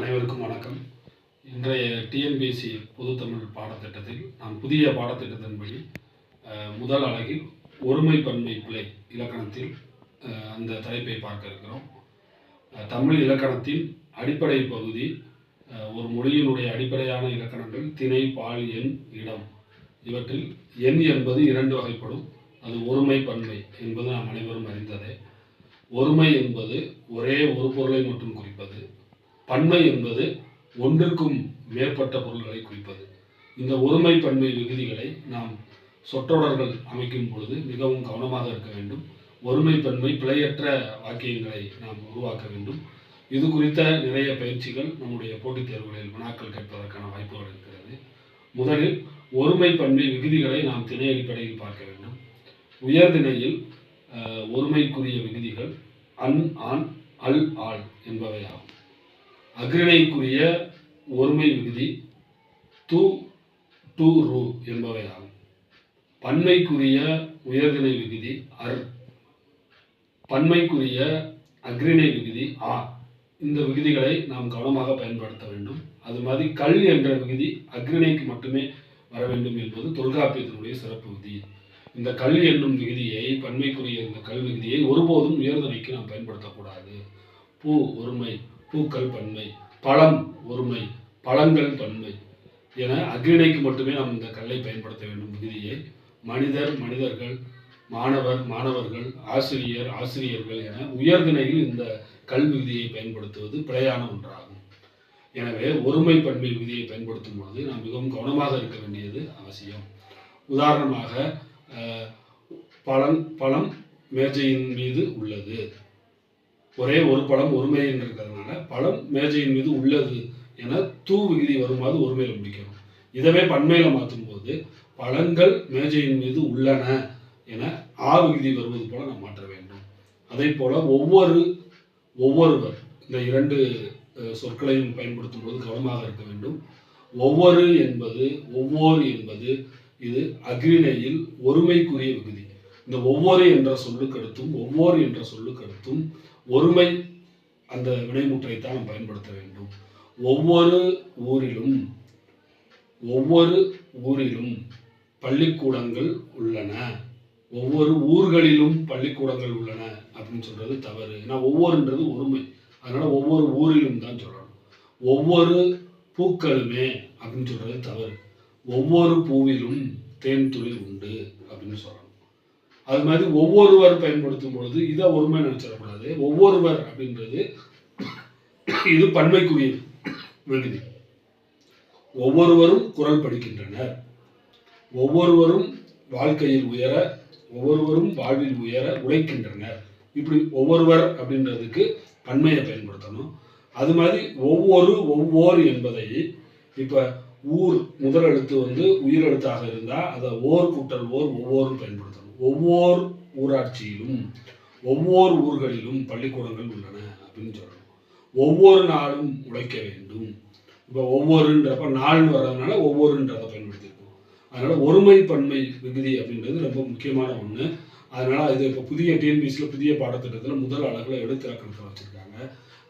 அனைவருக்கும் வணக்கம். இன்றைய டிஎன்பிஎஸ்சி பொதுத்தமிழ் பாடத்திட்டத்தில் நாம் புதிய பாடத்திட்டத்தின்படி முதல் அழகில் ஒருமை பன்மை பிழை இலக்கணத்தில் அந்த தலைப்பை பார்க்க இருக்கிறோம். தமிழ் இலக்கணத்தின் அடிப்படை பகுதி ஒரு மொழியினுடைய அடிப்படையான இலக்கணங்கள் திணை பால் எண் இடம். இவற்றில் எண் என்பது இரண்டு வகைப்படும். அது ஒருமை பன்மை என்பது நாம் அனைவரும் அறிந்ததே. ஒருமை என்பது ஒரே ஒரு பொருளை மட்டும் குறிப்பது பன்மை என்பது ஒன்றுக்கும் மேற்பட்ட பொருள்களை குறிப்பது. இந்த ஒருமை பன்மை விகுதிகளை நாம் சொற்றொடர்கள் அமைக்கும் பொழுது மிகவும் கவனமாக இருக்க வேண்டும். ஒருமை பன்மை பிழையற்ற வாக்கியங்களை நாம் உருவாக்க வேண்டும். இது குறித்த நிறைய பயிற்சிகள் நம்முடைய போட்டித் தேர்வுகளில் வினாக்கள் கேட்பதற்கான வாய்ப்புகள் இருக்கிறது. முதலில் ஒருமை பன்மை விகுதிகளை நாம் திணை அடிப்படையில் பார்க்க வேண்டும். உயர்திணையில் திணையில் ஒருமைக்குரிய விகுதிகள் அன் ஆன் அல் ஆள் என்பவையாகும் அக்ரிணைக்குரிய ஒருமை விகுதி து டு ரு என்பவையாகும். பன்மைக்குரிய உயர்திணை விகுதி அர். பன்மைக்குரிய அக்ரிணை விகுதி ஆ. இந்த விகுதிகளை நாம் கவனமாக பயன்படுத்த வேண்டும். அது மாதிரி கல் என்ற விகுதி அக்ரிணைக்கு மட்டுமே வர வேண்டும் என்பது தொல்காப்பியத்தினுடைய சிறப்பு விதி. இந்த கல் என்னும் விகுதியை பன்மைக்குரிய இந்த கல் விகுதியை ஒருபோதும் உயர்தனைக்கு நாம் பயன்படுத்தக்கூடாது. பூ ஒருமை. பூக்கள் பன்மை பழம் ஒருமை பழங்கள் பன்மை என அக்ரிணைக்கு மட்டுமே நாம் இந்த கல்லை பயன்படுத்த வேண்டும். விதியை மனிதர் மனிதர்கள் மாணவர் மாணவர்கள் ஆசிரியர் ஆசிரியர்கள் என உயர்திணையில் இந்த கல்வி விகுதியை பயன்படுத்துவது பிழையான ஒன்றாகும். எனவே ஒருமை பன்மை விதியை பயன்படுத்தும் பொழுது நாம் மிகவும் கவனமாக இருக்க வேண்டியது அவசியம். உதாரணமாக பழம் பழம் மேஜையின் மீது உள்ளது. ஒரே ஒரு பழம் ஒருமையில் இருக்கிறதுனால பழம் மேஜையின் மீது உள்ளது என தூ விகுதி வருமாறு ஒருமையில் முடிக்கணும் இதவே பன்மையில மாற்றும் போது பழங்கள் மேஜையின் மீது உள்ளன என ஆ விகுதி வருவது போல நாம் மாற்ற வேண்டும். அதே போல ஒவ்வொரு ஒவ்வொருவர் இந்த இரண்டு சொற்களையும் பயன்படுத்தும் போது கவனமாக இருக்க வேண்டும். ஒவ்வொரு என்பது ஒவ்வொரு என்பது இது அக்ரிணையில் ஒருமைக்குரிய விகுதி. இந்த ஒவ்வொரு என்ற சொல்லுக்கடுத்தும் ஒவ்வொரு என்ற சொல்லுக்கடுத்தும் ஒருமை அந்த வினைமுற்றைத்தான் நாம் பயன்படுத்த வேண்டும். ஒவ்வொரு ஊரிலும் ஒவ்வொரு ஊரிலும் பள்ளிக்கூடங்கள் உள்ளன. ஒவ்வொரு ஊர்களிலும் பள்ளிக்கூடங்கள் உள்ளன அப்படின்னு சொல்றது தவறு. ஏன்னா ஒவ்வொருன்றது ஒருமை. அதனால ஒவ்வொரு ஊரிலும் தான் சொல்லணும். ஒவ்வொரு பூக்களுமே அப்படின்னு சொல்றது தவறு. ஒவ்வொரு பூவிலும் தேன் துளி உண்டு அப்படின்னு சொல்லணும். அது மாதிரி ஒவ்வொருவர் பயன்படுத்தும் பொழுது இதை ஒருமை நினைச்சிடக்கூடாது. ஒவ்வொருவர் அப்படின்றது இது பன்மைக்குரிய விகுதி. ஒவ்வொருவரும் குரல் படிக்கின்றனர். ஒவ்வொருவரும் வாழ்க்கையில் உயர ஒவ்வொருவரும் வாழ்வில் உயர உழைக்கின்றனர். இப்படி ஒவ்வொருவர் அப்படின்றதுக்கு பன்மையை பயன்படுத்தணும். அது மாதிரி ஒவ்வொரு ஒவ்வொரு என்பதை இப்போ ஊர் முதல் எழுத்து வந்து உயிரெழுத்தாக இருந்தால் அதை ஓர் கூட்டல் ஓர் ஒவ்வொரு பயன்படுத்தணும். ஒவ்வொரு ஊராட்சியிலும் ஒவ்வொரு ஊர்களிலும் பள்ளிக்கூடங்கள் உள்ளன அப்படின்னு சொல்லணும் ஒவ்வொரு நாளும் உழைக்க வேண்டும். இப்போ ஒவ்வொருன்றப்ப நாள் வர்றதுனால ஒவ்வொருன்றதை பயன்படுத்தியிருக்கோம் அதனால் ஒருமை பன்மை விகுதி அப்படின்றது ரொம்ப முக்கியமான ஒன்று அதனால் இது இப்போ புதிய டிஎன்பிசியில் புதிய பாடத்திட்டத்தில் முதல் அழகில் எழுத்திலக்கணத்தில் வச்சுருக்காங்க.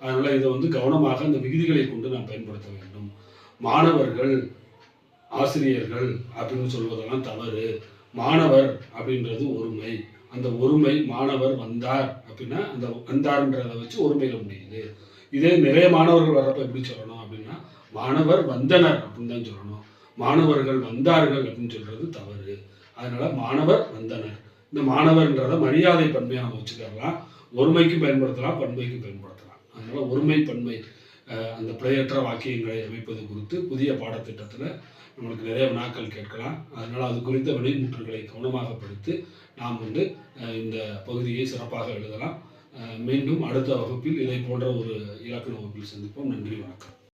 அதனால் இதை வந்து கவனமாக அந்த விகுதிகளை கொண்டு நாம் பயன்படுத்த வேண்டும். மாணவர்கள் ஆசிரியர்கள் அப்படின்னு சொல்வதெல்லாம் தவறு. மாணவர் அப்படின்றது ஒருமை. அந்த ஒருமை மாணவர் வந்தார் அப்படின்னா அந்த வந்தார்ன்றதை வச்சு ஒருமையில முடியுது. இதே நிறைய மாணவர்கள் வர்றப்ப எப்படி சொல்லணும் அப்படின்னா மாணவர் வந்தனர் அப்படின்னு தான் சொல்லணும். மாணவர்கள் வந்தார்கள் அப்படின்னு சொல்றது தவறு. அதனால மாணவர் வந்தனர். இந்த மாணவர்ன்றத மரியாதை பன்மையாக வச்சுக்கலாம். ஒருமைக்கும் பயன்படுத்தலாம் பன்மைக்கும் பயன்படுத்தலாம். அதனால ஒருமை பன்மை. அந்த பிழையற்ற வாக்கியங்களை அமைப்பது குறித்து புதிய பாடத்திட்டத்தில் நம்மளுக்கு நிறைய வினாக்கள் கேட்கலாம். அதனால் அது குறித்த வினைமுற்றுகளை கவனமாக படித்து நாம் வந்து இந்த பகுதியை சிறப்பாக எழுதலாம். மீண்டும் அடுத்த வகுப்பில் இதை போன்ற ஒரு இலக்கண வகுப்பில் சந்திப்போம். நன்றி வணக்கம்.